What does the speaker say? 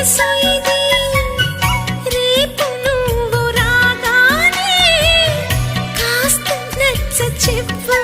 వయసు రేపు నువ్వు రాగానే కాస్త నచ్చ చెప్పు.